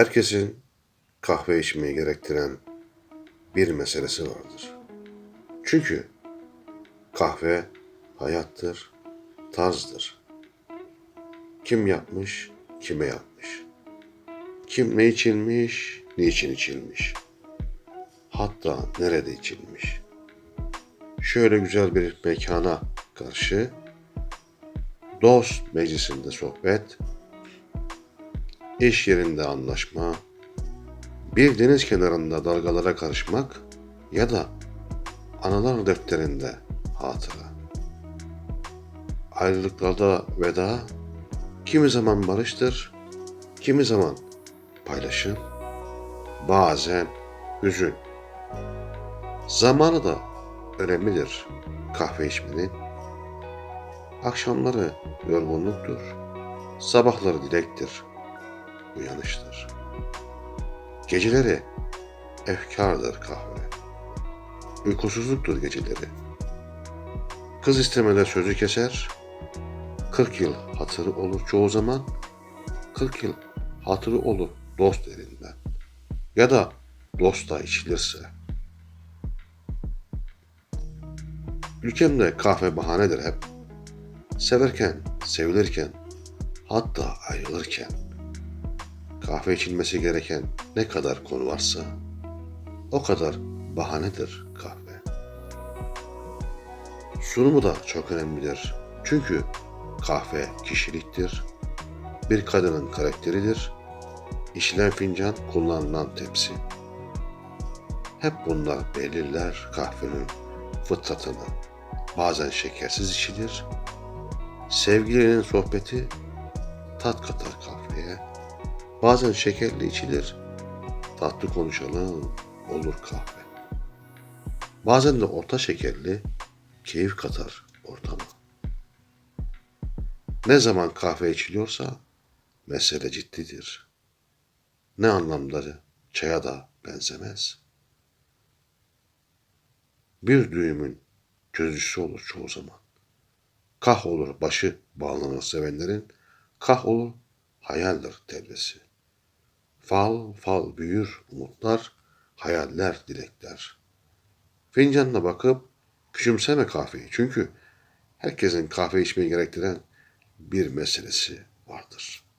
Herkesin kahve içmeyi gerektiren bir meselesi vardır. Çünkü kahve hayattır, tarzdır. Kim yapmış, kime yapmış. Kim ne içilmiş, niçin içilmiş. Hatta nerede içilmiş. Şöyle güzel bir mekana karşı dost meclisinde sohbet, iş yerinde anlaşma, bir deniz kenarında dalgalara karışmak ya da anılar defterinde hatıra. Ayrılıklarda veda, kimi zaman barıştır, kimi zaman paylaşım, bazen hüzün. Zamanı da önemlidir kahve içmenin. Akşamları yorgunluktur, sabahları dilektir, uyanıştır. Geceleri efkardır kahve. Uykusuzluktur geceleri. Kız istemede sözü keser, 40 yıl hatırı olur çoğu zaman, 40 yıl hatırı olur dost elinden. Ya da dost da içilirse. Ülkemde kahve bahanedir hep. Severken, sevilirken, hatta ayrılırken. Kahve içilmesi gereken ne kadar konu varsa o kadar bahanedir kahve. Sunumu da çok önemlidir. Çünkü kahve kişiliktir. Bir kadının karakteridir. İçilen fincan kullanılan tepsi. Hep bunlar belirler kahvenin fıtratını. Bazen şekersiz içilir. Sevgilinin sohbeti tat katar kahveye. Bazen şekerli içilir. Tatlı konuşalım olur kahve. Bazen de orta şekerli keyif katar ortama. Ne zaman kahve içiliyorsa mesele ciddidir. Ne anlamları çaya da benzemez. Bir düğümün çözücüsü olur çoğu zaman. Kah olur başı bağlanır sevenlerin, kah olur hayaldir telvesi. Fal fal büyür umutlar, hayaller, dilekler. Fincanına bakıp küçümseme kahveyi çünkü herkesin kahve içmeyi gerektiren bir meselesi vardır.''